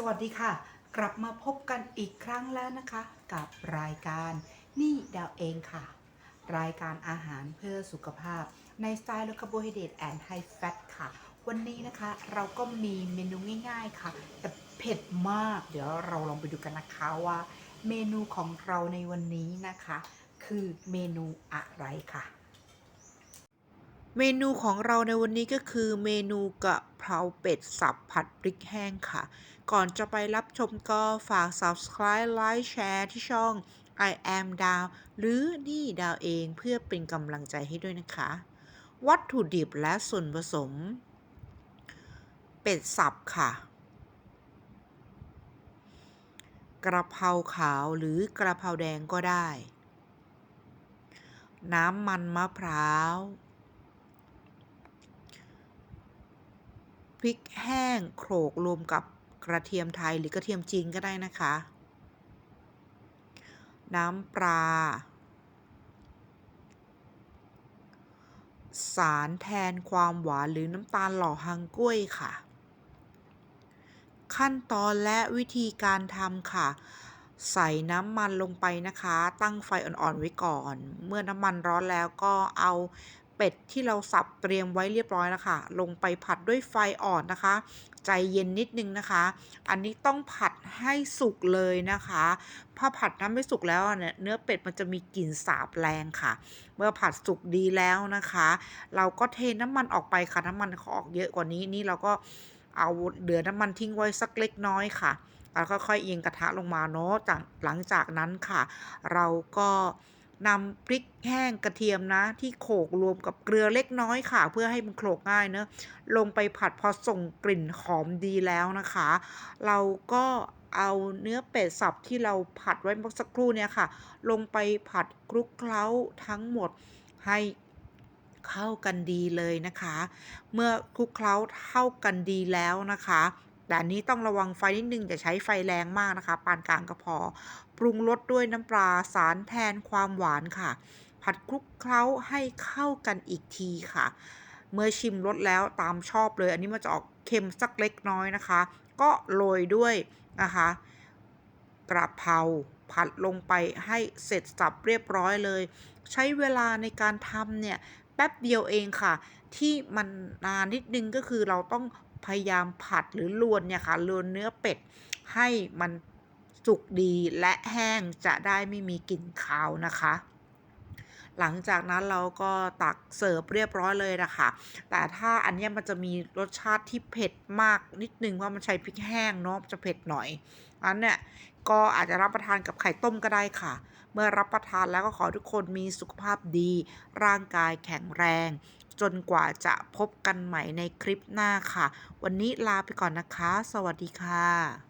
สวัสดีค่ะ กลับมาพบกันอีกครั้งแล้วนะคะ กับรายการนี่ดาวเองค่ะ รายการอาหารเพื่อสุขภาพ ในสไตล์โลคาร์โบไฮเดรตแอนด์ไฮแฟตค่ะ วันนี้นะคะเราก็มีเมนูง่าย ๆค่ะ แต่เผ็ดมาก เดี๋ยวเราลองไปดูกันนะคะว่า เมนูของเราในวันนี้นะคะ คือเมนูอะไรค่ะ เมนูของเราในวันนี้ก็คือเมนูกะเพราเป็ดสับผัดพริกแห้งค่ะ ก่อนจะไปรับชมก็ฝาก subscribe ไลค์แชร์ที่ช่อง I am ดาวหรือนี่ดาวเองเพื่อเป็นกำลังใจให้ด้วยนะคะ วัตถุดิบและส่วนผสม เป็ดสับค่ะ กระเพราขาวหรือกระเพราแดงก็ได้ น้ำมันมะพร้าว พริกแห้งโขลกรวมกับกระเทียมไทยหรือกระเทียมจีนก็ได้นะคะ น้ำปลา สารแทนความหวานหรือน้ำตาลหล่อฮังกุ้ยค่ะ ขั้นตอนและวิธีการทำค่ะ ใส่น้ำมันลงไปนะคะ ตั้งไฟอ่อนๆไว้ก่อน เมื่อน้ำมันร้อนแล้วก็เอา เป็ดที่เราสับเตรียมไว้เรียบร้อยแล้วค่ะ ลงไปผัดด้วยไฟอ่อนนะคะ ใจเย็นนิดนึงนะคะ อันนี้ต้องผัดให้สุกเลยนะคะถ้าผัดน้ำไม่สุกแล้วเนี่ยเนื้อเป็ดมันจะมีกลิ่นสาบแรงค่ะ เมื่อผัดสุกดีแล้วนะคะ เราก็เทน้ำมันออกไปค่ะน้ำมันเขาออกเยอะกว่านี้นี่เราก็เอาเหลือน้ำมันทิ้งไว้สักเล็กน้อยค่ะแล้วค่อยเอียงกระทะลงมาเนาะจากหลังจากนั้นค่ะ เราก็ นำพริกแห้งกระเทียมนะ ที่โขลกรวมกับเกลือเล็กน้อยค่ะ เพื่อให้มันโขลกง่ายเนอะลงไปผัดพอส่งกลิ่นหอมดีแล้วนะคะ เราก็เอาเนื้อเป็ดสับที่เราผัดไว้เมื่อสักครู่เนี่ยค่ะ ลงไปผัดคลุกเคล้าทั้งหมดให้เข้ากันดีเลยนะคะ เมื่อคลุกเคล้าเข้ากันดีแล้วนะคะ แต่อันนี้ต้องระวังไฟนิดนึงอย่าใช้ไฟแรงมากนะคะ ปานกลางก็พอ ปรุงรสด้วยน้ำปลาสารแทนความหวานค่ะ ผัดคลุกเคล้าให้เข้ากันอีกทีค่ะ เมื่อชิมรสแล้วตามชอบเลย อันนี้มันจะออกเค็มสักเล็กน้อยนะคะ ก็โรยด้วยนะคะกระเพราผัดลงไปให้เสร็จสับเรียบร้อยเลย ใช้เวลาในการทำเนี่ยแป๊บเดียวเองค่ะ ที่มันนานนิดนึงก็คือเราต้อง พยายามผัดหรือลวนเนี่ยค่ะลวนเนื้อเป็ดให้มันสุกดีและแห้งจะได้ไม่มีกลิ่นคาวนะคะ หลังจากนั้นเราก็ตักเสิร์ฟเรียบร้อยเลยนะคะ แต่ถ้าอันนี้มันจะมีรสชาติที่เผ็ดมากนิดนึงว่ามันใช้พริกแห้งเนาะจะเผ็ดหน่อยอันเนี้ยก็อาจจะรับประทานกับไข่ต้มก็ได้ค่ะ เมื่อรับประทานแล้วก็ขอทุกคนมีสุขภาพดี ร่างกายแข็งแรง จนกว่าจะพบกันใหม่ในคลิปหน้าค่ะ วันนี้ลาไปก่อนนะคะ สวัสดีค่ะ